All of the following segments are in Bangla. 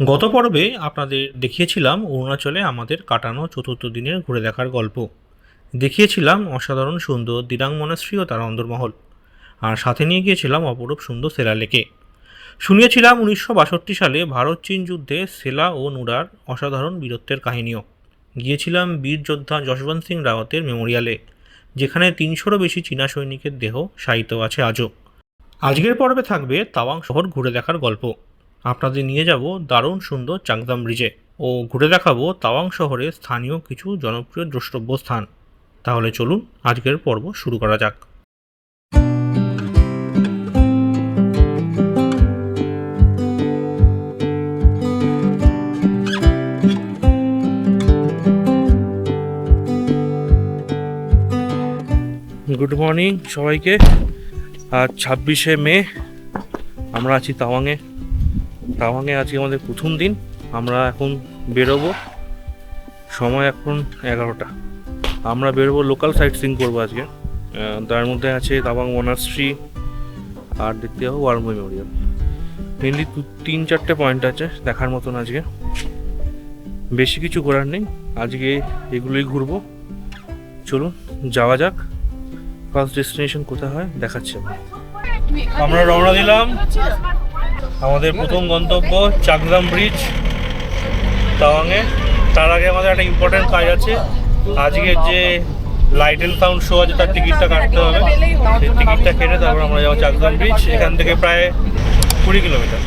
গত পর্বে আপনাদের দেখিয়েছিলাম অরুণাচলে আমাদের কাটানো চতুর্থ দিনের ঘুরে দেখার গল্প। দেখিয়েছিলাম অসাধারণ সুন্দর দিরাং মনাশ্রী ও তার অন্দরমহল। আর সাথে নিয়ে গিয়েছিলাম অপরূপ সুন্দর সেলালেকে শুনিয়েছিলাম উনিশশো বাষট্টি সালে ভারত চীন যুদ্ধে সেলা ও নুরার অসাধারণ বীরত্বের কাহিনীও। গিয়েছিলাম বীর যোদ্ধা যশবন্ত সিং রাওয়াতের মেমোরিয়ালে, যেখানে তিনশোরও বেশি চীনা সৈনিকের দেহ শায়িত আছে আজও। আজকের পর্বে থাকবে তাওয়াং শহর ঘুরে দেখার গল্প। আপনাদের নিয়ে যাব দারুণ সুন্দর চাংদাম ব্রিজে ও ঘুরে দেখাবো তাওয়াং শহরের স্থানীয় কিছু জনপ্রিয় দ্রষ্টব্য স্থান। তাহলে চলুন আজকের পর্ব শুরু করা যাক। গুড মর্নিং সবাইকে। আর ছাব্বিশে মে, আমরা আছি তাওয়াংয়ে। তাওয়াংয়ে আজকে আমাদের প্রথম দিন। আমরা এখন বেরোবো। সময় এখন এগারোটা। আমরা বেরোবো লোকাল সাইট সিং করব আজকে। তার মধ্যে আছে তাওয়াং মনাস্ট্রি আর দেখতে যাব ওয়ার মেমোরিয়াল মেনলি তিন, চারটে পয়েন্ট আছে দেখার মতন আজকে। বেশি কিছু ঘোরার নেই। আজকে এগুলোই ঘুরবো। চলুন, যাওয়া যাক। ফার্স্ট ডেস্টিনেশন কোথায় হয় দেখাচ্ছি আমি। আমরা রওনা দিলাম আমাদের প্রথম গন্তব্য চাকদাম ব্রিজ তাওয়াংয়ে তার আগে আমাদের একটা ইম্পর্টেন্ট কাজ আছে। আজকে যে লাইট অ্যান্ড সাউন্ড শো আছে, তার টিকিটটা কাটতে হবে। সেই টিকিটটা কেটে তারপর আমরা যাব চাকদাম ব্রিজ। এখান থেকে প্রায় কুড়ি কিলোমিটার।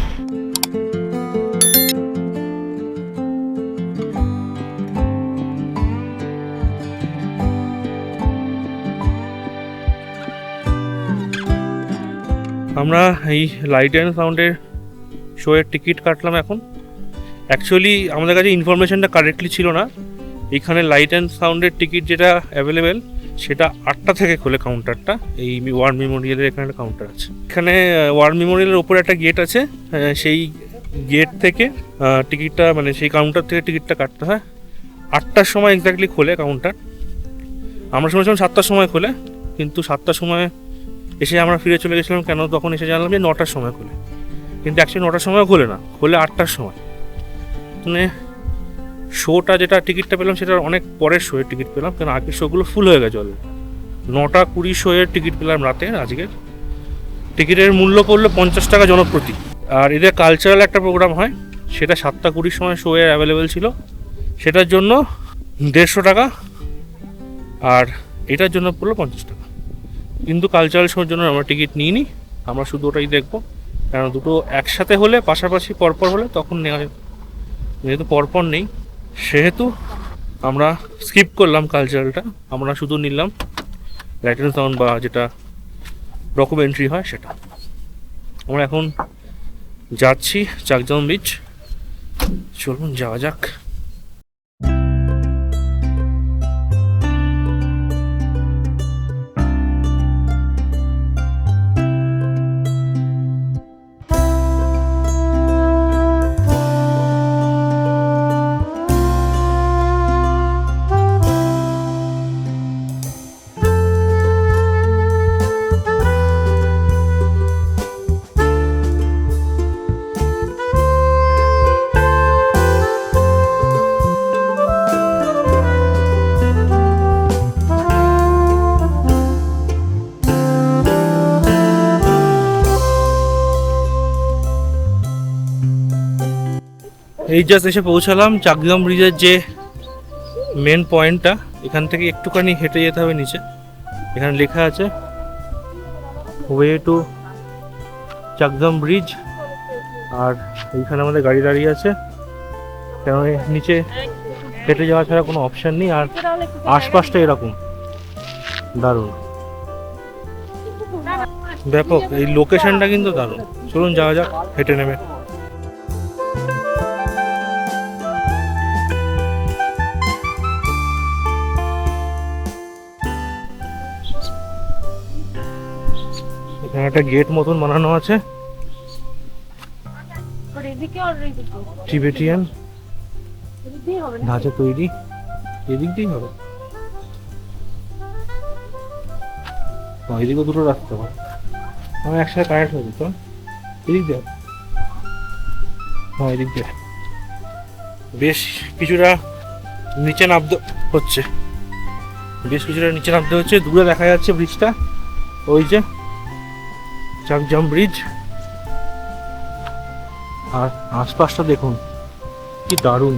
আমরা এই লাইট অ্যান্ড সাউন্ডের শোয়ের টিকিট কাটলাম এখন। অ্যাকচুয়ালি আমাদের কাছে ইনফরমেশনটা কারেক্টলি ছিল না। এখানে লাইট অ্যান্ড সাউন্ডের টিকিট যেটা অ্যাভেলেবেল সেটা আটটা থেকে খোলে কাউন্টারটা এই ওয়ার মেমোরিয়ালের এখানে একটা কাউন্টার আছে। এখানে ওয়ার মেমোরিয়ালের ওপরে একটা গেট আছে। সেই গেট থেকে টিকিটটা মানে সেই কাউন্টার থেকে টিকিটটা কাটতে হয়। আটটার সময় এক্স্যাক্টলি খোলে কাউন্টার আমরা শুনেছিলাম সাতটার সময় খোলে, কিন্তু সাতটার সময় এসে আমরা ফিরে চলে গেছিলাম কেন? তখন এসে জানলাম যে নটার সময় খোলে। কিন্তু অ্যাকচুয়ালি নটার সময় খোলে না, খোলে আটটার সময়। মানে শোটা যেটা টিকিটটা পেলাম সেটা অনেক পরের শোয়ের টিকিট পেলাম, কেন আগের শোগুলো ফুল হয়ে গেছে অলরেডি নটা কুড়ি শোয়ের টিকিট পেলাম রাতে, আজকের। টিকিটের মূল্য পড়ল পঞ্চাশ টাকা জনপ্রতি। আর এদের কালচারাল একটা প্রোগ্রাম হয়, সেটা সাতটা কুড়ির সময় শোয়ে অ্যাভেলেবেল ছিল। সেটার জন্য দেড়শো টাকা, আর এটার জন্য পড়ল পঞ্চাশ টাকা। কিন্তু কালচারাল শোর জন্য আমরা টিকিট নিইনি, আমরা শুধু ওটাই দেখব। কারণ দুটো একসাথে হলে, পাশাপাশি পরপর হলে তখন নেওয়া যেহেতু পরপর নেই, সেহেতু আমরা স্কিপ করলাম কালচারালটা আমরা শুধু নিলাম ল্যাটিন সাউন্ড বা যেটা ডকুমেন্ট্রি হয় সেটা। আমরা এখন যাচ্ছি চাকজাম বিচ চলুন, যাওয়া যাক। এই জাস্ট এসে পৌঁছালাম, চাকদম ব্রিজের যে মেন পয়েন্টটা এখান থেকে একটুখানি হেঁটে যেতে হবে নিচে। এখানে লেখা আছে ওয়ে টু চাকদম ব্রিজ আর এইখানে আমাদের গাড়ি দাঁড়িয়ে আছে। কেন নিচে হেঁটে যাওয়া ছাড়া কোনো অপশান নেই, আর আশপাশটা এরকম। দারুণ। ব্যাপক, এই লোকেশনটা কিন্তু দারুণ। চলুন যাওয়া যাক, হেঁটে নেমে। একটা গেট মতন বানানো আছে। টিবেটিয়ান ধাঁচে তৈরি। এদিক দিয়েই হবে। এদিকেও দুটো রাখতে হবে। আমার একসাথে কানেক্ট হয়ে যেত। এদিক দিয়ে। হ্যাঁ এদিক দিয়ে। বেশ কিছুটা নিচে নামতে হচ্ছে। বেশ কিছুটা নিচে নামতে হচ্ছে। দূরে দেখা যাচ্ছে ব্রিজটা ওই যে চাকজাম ব্রিজ। আর আশপাশটা দেখুন, কি দারুণ।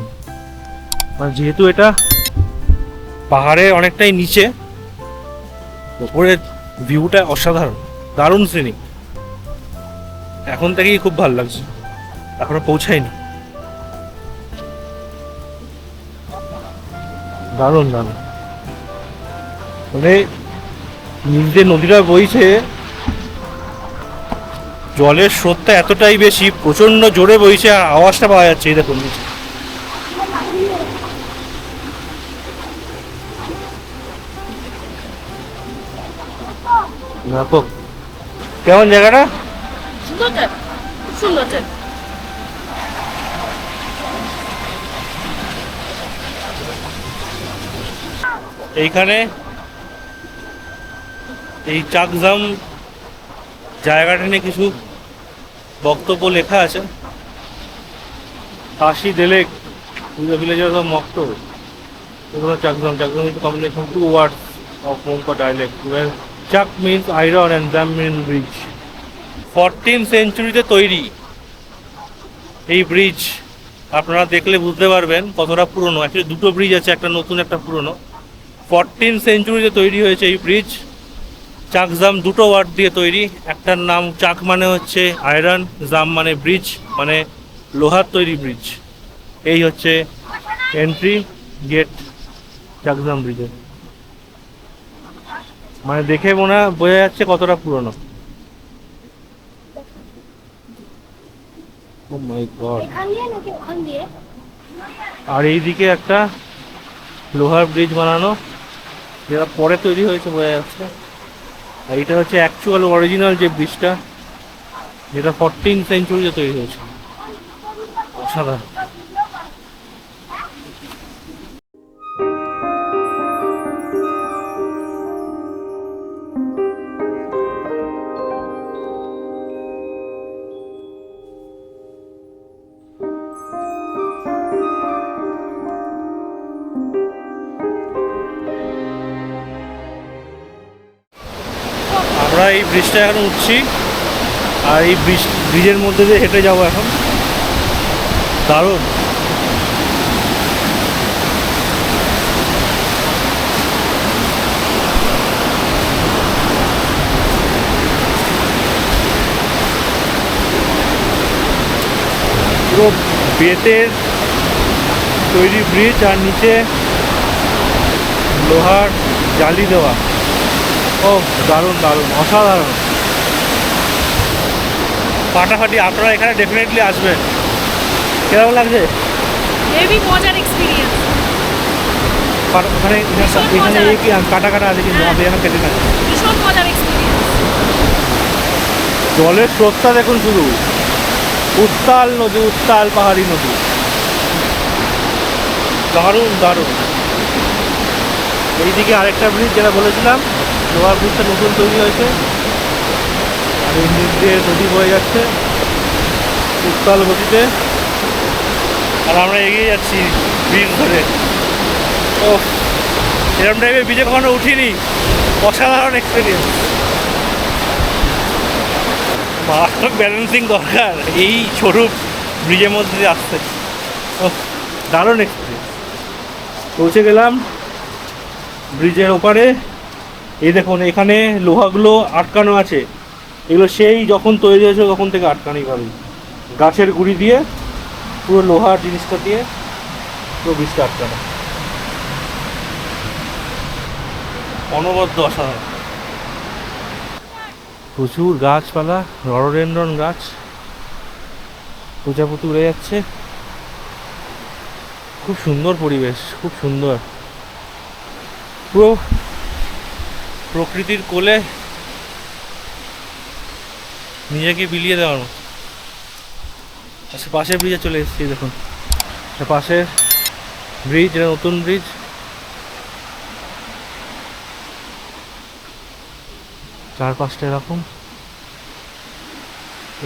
মানে যেহেতু এটা পাহাড়ে অনেকটাই নিচে, ওপরের ভিউটা অসাধারণ, দারুণ সিনিক এখন থেকেই খুব ভালো লাগছে, এখনও পৌঁছায়নি। দারুণ দারুণ। মানে নিচ দিয়ে নদীটা বইছে জলের স্রোতটা এতটাই বেশি প্রচণ্ড জোরে বইছে আর আওয়াজটা পাওয়া যাচ্ছে এই দেখুন। নিচে ব্যাপক। কেমন জায়গাটা? সুন্দর। এইখানে এই চাকজাম জায়গাটা নিয়ে কিছু বক্তব্য লেখা আছে। কাশি, দেলেক ভিলেজের অফ মক্ত। এগুলো Chakdam Chakjam is combination two words of মঙ্কা dialect chak means iron and dam mean bridge fourteen সেঞ্চুরিতে তৈরি এই ব্রিজ আপনারা দেখলে বুঝতে পারবেন কতটা পুরনো। অ্যাকচুয়ালি দুটো ব্রিজ আছে, একটা নতুন, একটা পুরনো। ফরটিন সেঞ্চুরিতে তৈরি হয়েছে এই ব্রিজ চাকজাম দুটো ওয়ার্ড দিয়ে তৈরি। একটার নাম চাক মানে হচ্ছে আয়রন, জাম মানে ব্রিজ মানে লোহার তৈরি ব্রিজ। এই হচ্ছে এন্ট্রি গেট চাকজাম ব্রিজের মানে দেখে মনে বোঝা যাচ্ছে কতটা পুরনো। দিয়ে? আর এইদিকে একটা লোহার ব্রিজ বানানো, যেটা পরে তৈরি হয়েছে, বোঝা যাচ্ছে। এটা হচ্ছে অ্যাকচুয়াল অরিজিনাল যে ব্রিজটা যেটা ফরটিন সেঞ্চুরিতে তৈরি হয়েছে। অসাধারণ। ব্রিজটা এখন উঠছি। আর এই ব্রিজ ব্রিজের মধ্যে দিয়ে হেঁটে যাব এখন। দারুণ। পুরো বেতের তৈরি ব্রিজ, আর নিচে লোহার জালি দেওয়া। ও দারুণ দারুণ অসাধারণ। ফাটাফাটি আপনারা এখানে ডেফিনেটলি আসবেন। কেমন লাগছে? হেভি মজার এক্সপিরিয়েন্স ওখানে এখানে এই কি কাটা কাটা আছে কিন্তু। এখানে কেটে না ভীষণ মজার এক্সপিরিয়েন্স জলের স্রোতটা দেখুন শুধু। উত্তাল নদী উত্তাল পাহাড়ি নদী। দারুণ দারুণ। এইদিকে আরেকটা ব্রিজ যেটা বলেছিলাম লোহার ব্রিজটা নতুন তৈরি হয়েছে। আর এই নিচ দিয়ে নদী বয়ে যাচ্ছে উত্তাল গতিতে। আর আমরা এগিয়ে যাচ্ছি ব্রিজ ধরে। ও এরকম টাইপের ব্রিজে কখনো উঠিনি। অসাধারণ এক্সপিরিয়েন্স মারাত্মক ব্যালেন্সিং দরকার। এই ছোটো ব্রিজের মধ্যে দিয়ে আসতে। ও দারুণ এক্সপিরিয়েন্স পৌঁছে গেলাম ব্রিজের ওপারে। এই দেখুন, এখানে লোহাগুলো আটকানো আছে। এগুলো সেই যখন তৈরি হয়েছে তখন থেকে আটকানোই পাবে গাছের গুড়ি দিয়ে পুরো লোহার জিনিসটা দিয়ে পুরো ব্রিজটা আটকানো। অনবদ্য অসাধারণ। প্রচুর গাছপালা রডোডেন্ড্রন গাছ। প্রজাপতি উড়ে যাচ্ছে। খুব সুন্দর পরিবেশ, খুব সুন্দর। পুরো প্রকৃতির কোলে নিজেকে বিলিয়ে দেওয়ার মতো। আচ্ছা পাশের ব্রিজে চলে এসেছি, দেখুন। এটা পাশের ব্রিজ এটা নতুন ব্রিজ চারপাশটা এরকম।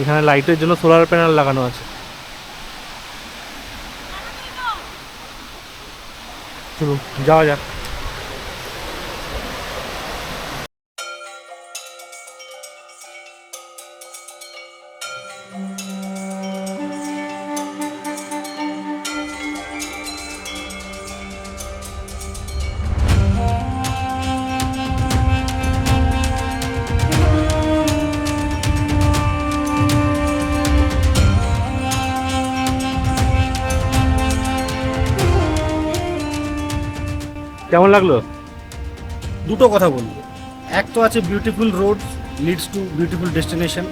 এখানে লাইটের জন্য সোলার প্যানেল লাগানো আছে। চলুন, যাওয়া যাক। কেমন লাগল? দুটো কথা বলব। এক তো আছে beautiful road leads to beautiful destination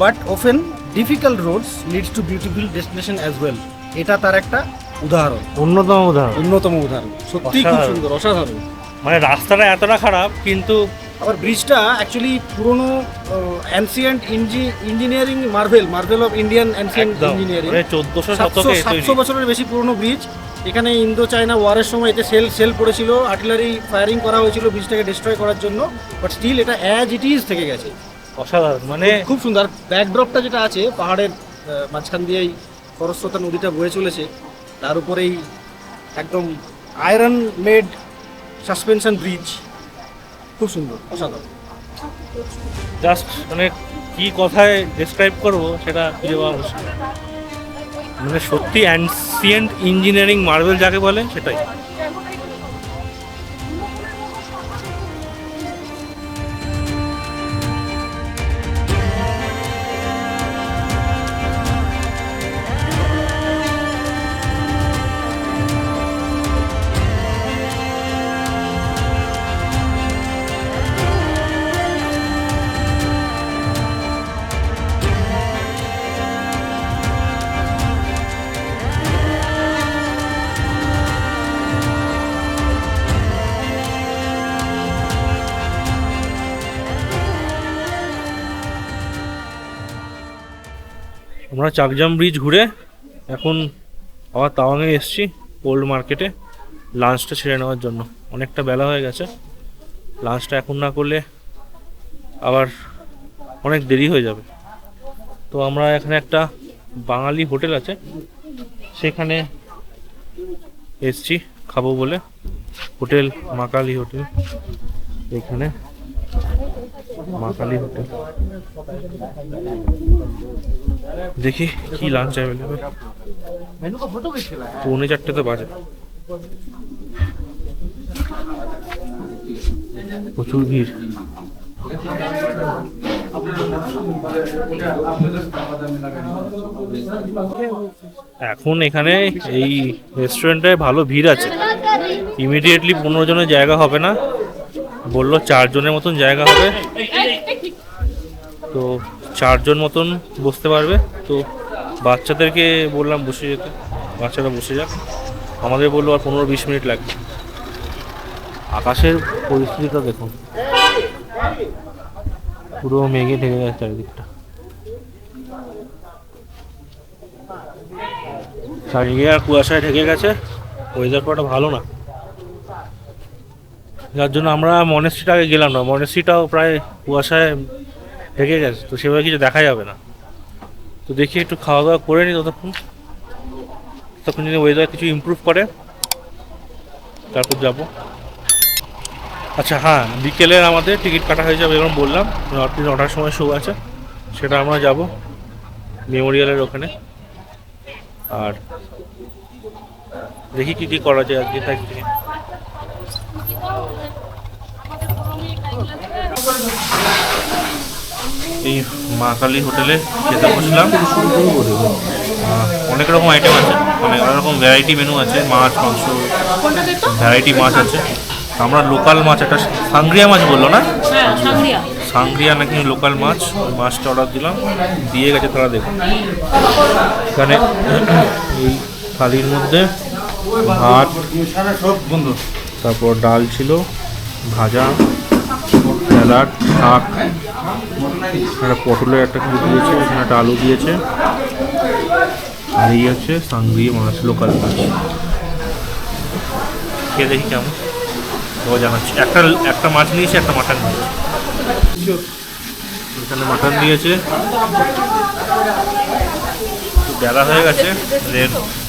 but often difficult roads leads to beautiful destination as well এটা তার একটা উদাহরণ। অন্যতম উদাহরণ। অন্যতম উদাহরণ। সত্যি খুব অসাধারণ। সুন্দর অসাধারণ। মানে রাস্তাটা এতটা খারাপ কিন্তু আবার ব্রিজটা অ্যাকচুয়ালি পুরনো ancient engineering marvel marvel of Indian ancient একদম ইঞ্জিনিয়ারিং মানে চোদ্দশো সাতশো তৈরি। সাতশো বছরের বেশি পুরনো ব্রিজ এখানে ইন্দো চায়না ওয়ারের সময় এতে সেল সেল পড়েছিল আর্টিলারি ফায়ারিং করা হয়েছিল ব্রিজটাকে ডিস্ট্রয় করার জন্য। বাট স্টিল এটা অ্যাজ ইট ইজ থেকে গেছে। অসাধারণ মানে খুব সুন্দর। ব্যাকড্রপটা যেটা আছে পাহাড়ের মাঝখান দিয়েই খরস্রোতা নদীটা বয়ে চলেছে। তার উপরেই একদম আয়রন মেড সাসপেনশন ব্রিজ খুব সুন্দর অসাধারণ। জাস্ট মানে কি কথায় ডেসক্রাইব করব সেটা খুঁজে পাওয়া মুশকিল। মানে সত্যি অ্যান্সিয়েন্ট ইঞ্জিনিয়ারিং মার্বেল যাকে বলে সেটাই। আমরা চাকজাম ব্রিজ ঘুরে এখন আবার তাওয়াংয়ে এসেছি ওল্ড মার্কেটে লাঞ্চটা ছেড়ে নেওয়ার জন্য। অনেকটা বেলা হয়ে গেছে। লাঞ্চটা এখন না করলে আবার অনেক দেরি হয়ে যাবে। তো আমরা এখানে একটা বাঙালি হোটেল আছে। সেখানে এসছি, খাব বলে। Hotel Makali hotel. এখানে হোটেল দেখি কি লাঞ্চ অ্যাভেলেবেল পৌনে চারটে তো বাজে। প্রচুর ভিড়। এখন এখানে এই রেস্টুরেন্টে ভালো ভিড় আছে। ইমিডিয়েটলি পনেরো জনের জায়গা হবে না। বলল চারজনের মতন জায়গা হবে। তো চারজন মতন বসতে পারবে। তো বাচ্চাদেরকে বললাম বসে যেতে। বাচ্চারা বসে যাক। আমাদের বলল আর পনেরো বিশ মিনিট লাগবে। আকাশের পরিস্থিতিটা দেখুন। পুরো মেঘে ঢেকে গেছে চারিদিকটা। চারিদিকে আর কুয়াশায় ঢেকে গেছে। ওয়েদার পুরোটা ভালো না। যার জন্য আমরা মনেস্ট্রিটা আগে গেলাম না। মনেস্ট্রিটাও প্রায় কুয়াশায় ঢেকে গেছে, তো সেভাবে কিছু দেখা যাবে না। তো দেখি একটু খাওয়া দাওয়া করে নিই ততক্ষণ। তখন যদি ওয়েদার কিছু ইমপ্রুভ করে, তারপর যাব। আচ্ছা হ্যাঁ বিকেলের আমাদের টিকিট কাটা হয়ে যাবে এরকম বললাম। রাত্রি নটার সময় শো আছে, সেটা আমরা যাব মেমোরিয়ালের ওখানে। আর দেখি কী কী করা যায় আজকে তাই এই মা কালী হোটেলে খেতে বসলাম। অনেক রকম আইটেম আছে মানে অনেক রকম ভ্যারাইটি মেনু আছে মাছ মাংস ভ্যারাইটি মাছ আছে। আমরা লোকাল মাছ একটা সাংগ্রিয়া মাছ বলল না? হ্যাঁ সাংরিয়া সাংগ্রিয়া নাকি লোকাল মাছ? ওই মাছটা অর্ডার দিলাম দিয়ে গেছে তারা দেখুন। এখানে এই থালির মধ্যে ভাত বন্ধু। তারপর ডাল ছিল ভাজা স্যালাড, শাক, একটা পটলের একটা কিছু দিয়েছে এখানে একটা আলু দিয়েছে, আর এই হচ্ছে সাংগ্রিয়ে মাছ লোকাল মাছ। খেয়ে দেখি কেমন। তো জানাচ্ছি, একটা একটা মাছ নিয়েছে, একটা মাটন নিয়েছে। এখানে মাটন দিয়েছে। বেলা হয়ে গেছে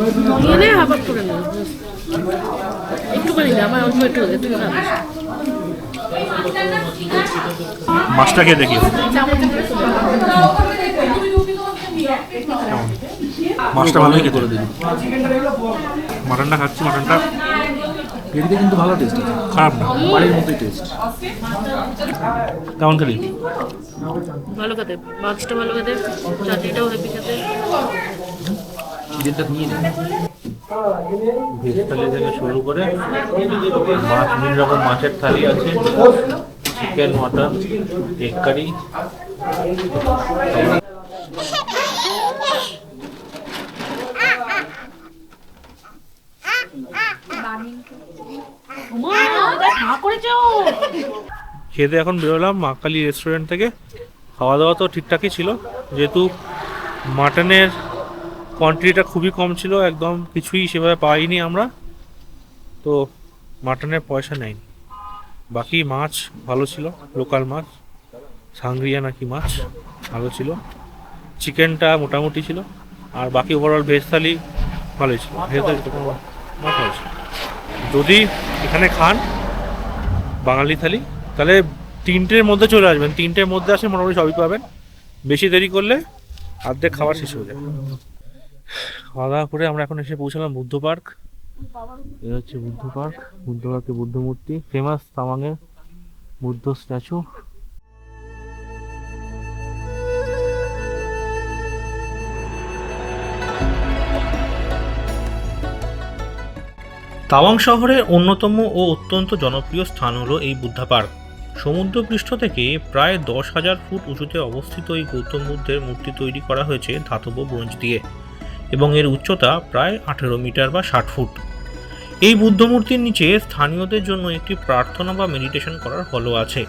বোঝ এনে আবার করে নেব একটুখানি না আমার অল্প একটু খাবে মাছটা খেয়ে দেখি। মাছটা ভালোই খেতে মাটনটা খাচ্ছি মাটনটা। এদিকে কিন্তু ভালো টেস্ট আছে। খারাপ না। বাড়ির মতোই টেস্ট কেমন খেলি? ভালো খেতে মাছটা ভালো খেতে চাটনিটাও হেভি খেতে। চিকেনটা নিয়ে নে ভেজ থেকে শুরু করে মাছ বিভিন্ন রকম মাছের থালি আছে, চিকেন, মটন, এগ কারি। খেতে এখন বেরোলাম মা কালী রেস্টুরেন্ট থেকে। খাওয়া দাওয়া তো ঠিকঠাকই ছিল, যেহেতু মাটনের কোয়ান্টিটিটা খুবই কম ছিল, একদম কিছুই সেভাবে পাইনি আমরা। তো মাটনের পয়সা নেয়নি বাকি মাছ ভালো ছিল, লোকাল মাছ। সাংরিয়া নাকি মাছ, ভালো ছিল। চিকেনটা মোটামুটি ছিল। আর বাকি ওভারঅল ভেজ থালি ভালোই ছিল। ভেজ থালি মাছ ভালো ছিল যদি এখানে খান বাঙালি থালি, তাহলে তিনটের মধ্যে চলে আসবেন। তিনটের মধ্যে আসে মোটামুটি সবই পাবেন। বেশি দেরি করলে অর্ধেক খাবার শেষ হয়ে যাবে খাওয়া দাওয়া করে আমরা এখন এসে পৌঁছালাম বুদ্ধ পার্ক। এটা হচ্ছে বুদ্ধ পার্ক। বুদ্ধ পার্কে বুদ্ধ মূর্তি। ফেমাস তামাংয়ের বুদ্ধ স্ট্যাচু। তাওয়াং শহরের অন্যতম ও অত্যন্ত জনপ্রিয় স্থান হলো এই বুদ্ধা পার্ক। সমুদ্রপৃষ্ঠ থেকে প্রায় দশ হাজার ফুট উঁচুতে অবস্থিত এই গৌতম বুদ্ধের মূর্তি তৈরি করা হয়েছে ধাতব ব্রোঞ্জ দিয়ে। এবং এর উচ্চতা প্রায় আঠেরো মিটার বা ষাট ফুট। এই বুদ্ধ মূর্তির নিচে স্থানীয়দের জন্য একটি প্রার্থনা বা মেডিটেশন করার হলও আছে।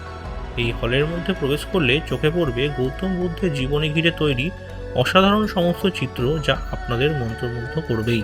এই হলের মধ্যে প্রবেশ করলে চোখে পড়বে গৌতম বুদ্ধের জীবনী ঘিরে তৈরি অসাধারণ সমস্ত চিত্র যা আপনাদের মন্ত্রমুগ্ধ করবেই।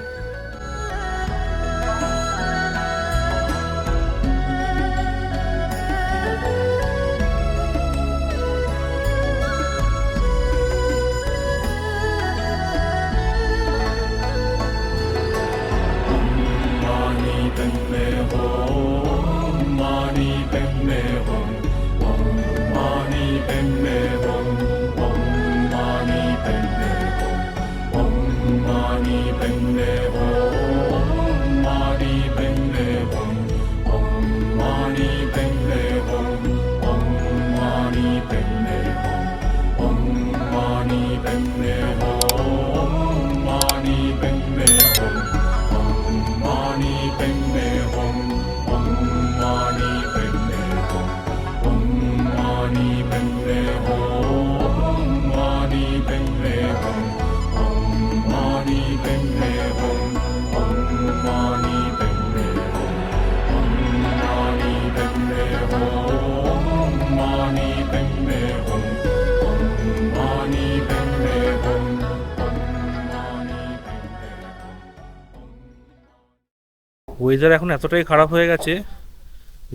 ওয়েদার এখন এতটাই খারাপ হয়ে গেছে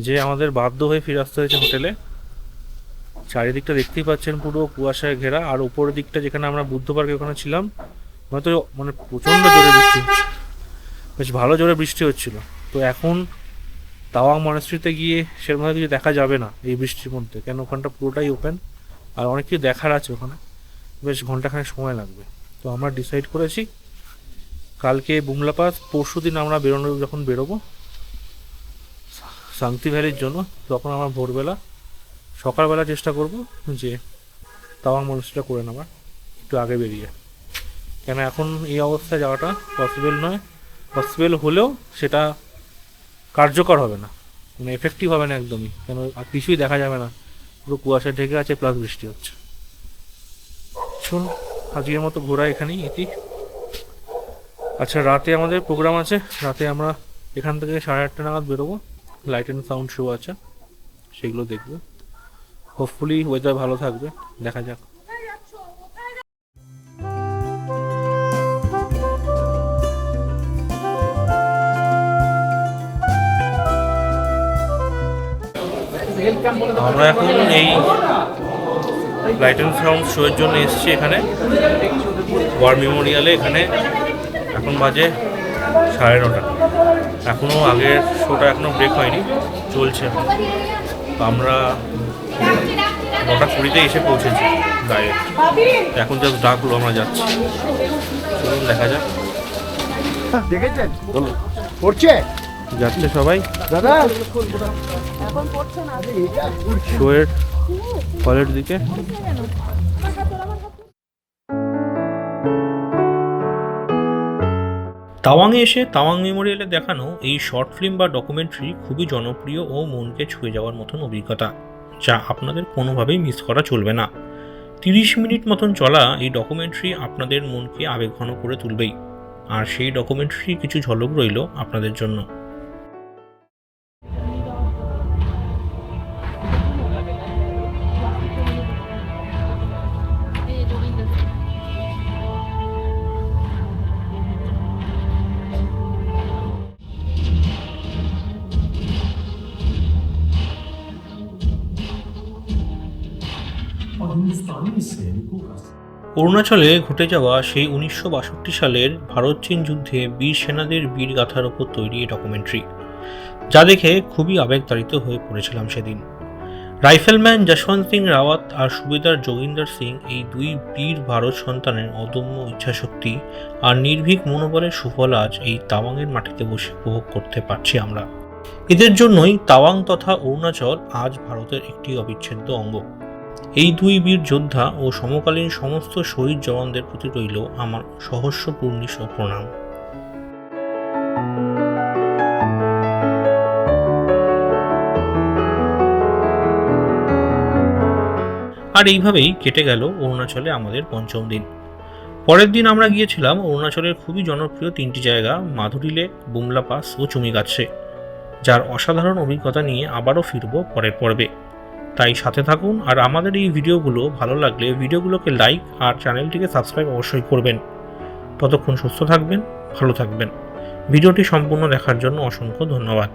যে আমাদের বাধ্য হয়ে ফিরে আসতে হয়েছে হোটেলে। চারিদিকটা দেখতেই পাচ্ছেন পুরো কুয়াশায় ঘেরা, আর উপরের দিকটা যেখানে আমরা বুদ্ধ পার্কে ওখানে ছিলাম, হয়তো মানে প্রচণ্ড জোরে বৃষ্টি হচ্ছে। বেশ ভালো জোরে বৃষ্টি হচ্ছিল। তো এখন তাওয়াং মনেস্ট্রিতে গিয়ে সেরকমভাবে কিছু দেখা যাবে না এই বৃষ্টির মধ্যে। কেন ওখানটা পুরোটাই ওপেন আর অনেক কিছু দেখার আছে ওখানে। বেশ ঘন্টাখানেক সময় লাগবে। তো আমরা ডিসাইড করেছি কালকে বুমলা পাস পরশু দিন আমরা বেরোনো, যখন বেরোবো, শান্তি ভ্যালির জন্য, তখন আমরা ভোরবেলা, সকালবেলা চেষ্টা করব যে তাওয়াং মনস্ট্রিটা করে নেওয়ার, একটু আগে বেরিয়ে। কেন এখন এই অবস্থায় যাওয়াটা পসিবল নয়। পসিবল হলেও সেটা কার্যকর হবে না। মানে এফেক্টিভ হবে না একদমই। কেন আর কিছুই দেখা যাবে না। পুরো কুয়াশা ঢেকে আছে প্লাস বৃষ্টি হচ্ছে। শোন আজকের মতো ঘোরা এখানেই এটি আচ্ছা রাতে আমাদের প্রোগ্রাম আছে। রাতে আমরা এখান থেকে সাড়ে আটটা নাগাদ বেরোবো। লাইট অ্যান্ড সাউন্ড শো আছে। সেগুলো দেখব। হোপফুলি ওয়েদার ভালো থাকবে। দেখা যাক। আমরা এখন এই লাইট অ্যান্ড সাউন্ড শোয়ের জন্য এসেছি এখানে। ওয়ার মেমোরিয়ালে এখানে এখন বাজে সাড়ে নটা। এখনও আগের শোটা এখনও ব্রেক হয়নি চলছে আমরা নটা কুড়িতে এসে পৌঁছেছি গায়ে। এখন জাস্ট ডাকলো আমরা যাচ্ছি। চলুন দেখা যাক। দেখেছেন? পড়ছে? যাচ্ছে সবাই। দাদা? শোয়ের হলের দিকে। তাওয়াংয়ে এসে তাওয়াং মেমোরিয়ালে দেখানো এই শর্ট ফিল্ম বা ডকুমেন্টারি খুবই জনপ্রিয় ও মনকে ছুঁয়ে যাওয়ার মতন অভিজ্ঞতা, যা আপনাদের কোনোভাবেই মিস করা চলবে না। তিরিশ মিনিট মতন চলা এই ডকুমেন্টারি আপনাদের মনকে আবেগঘন করে তুলবেই, আর সেই ডকুমেন্টারির কিছু ঝলক রইল আপনাদের জন্য। অরুণাচলে ঘটে যাওয়া সেই উনিশশো বাষট্টি সালের ভারত চীন যুদ্ধে বীর সেনাদের বীর গাথার ওপর তৈরি ডকুমেন্টারি, যা দেখে খুবই আবেগতাড়িত হয়ে পড়েছিলাম সেদিন। রাইফেলম্যান যশবন্ত সিং রাওয়াত আর সুবেদার যোগিন্দর সিং এই দুই বীর ভারত সন্তানের অদম্য ইচ্ছাশক্তি আর নির্ভীক মনোবলের সুফল আজ এই তাওয়াংয়ের মাটিতে বসে উপভোগ করতে পারছি আমরা। এদের জন্যই তাওয়াং তথা অরুণাচল আজ ভারতের একটি অবিচ্ছেদ্য অঙ্গ। এই দুই বীর যোদ্ধা ও সমকালীন সমস্ত শহীদ জওয়ানদের প্রতি রইল আমার সহস্র পূর্ণিশ প্রণাম। আর এইভাবেই কেটে গেল অরুণাচলে আমাদের পঞ্চম দিন। পরের দিন আমরা গিয়েছিলাম অরুণাচলের খুবই জনপ্রিয় তিনটি জায়গা মাধুরী বুমলা পাস ও চুমিগাছে, যার অসাধারণ অভিজ্ঞতা নিয়ে আবারও ফিরব পরের পর্বে। তাই সাথে থাকুন আর আমাদের এই ভিডিওগুলো ভালো লাগলে ভিডিওগুলোকে লাইক আর চ্যানেলটিকে সাবস্ক্রাইব অবশ্যই করবেন। ততক্ষণ সুস্থ থাকবেন, ভালো থাকবেন। ভিডিওটি সম্পূর্ণ দেখার জন্য অসংখ্য ধন্যবাদ।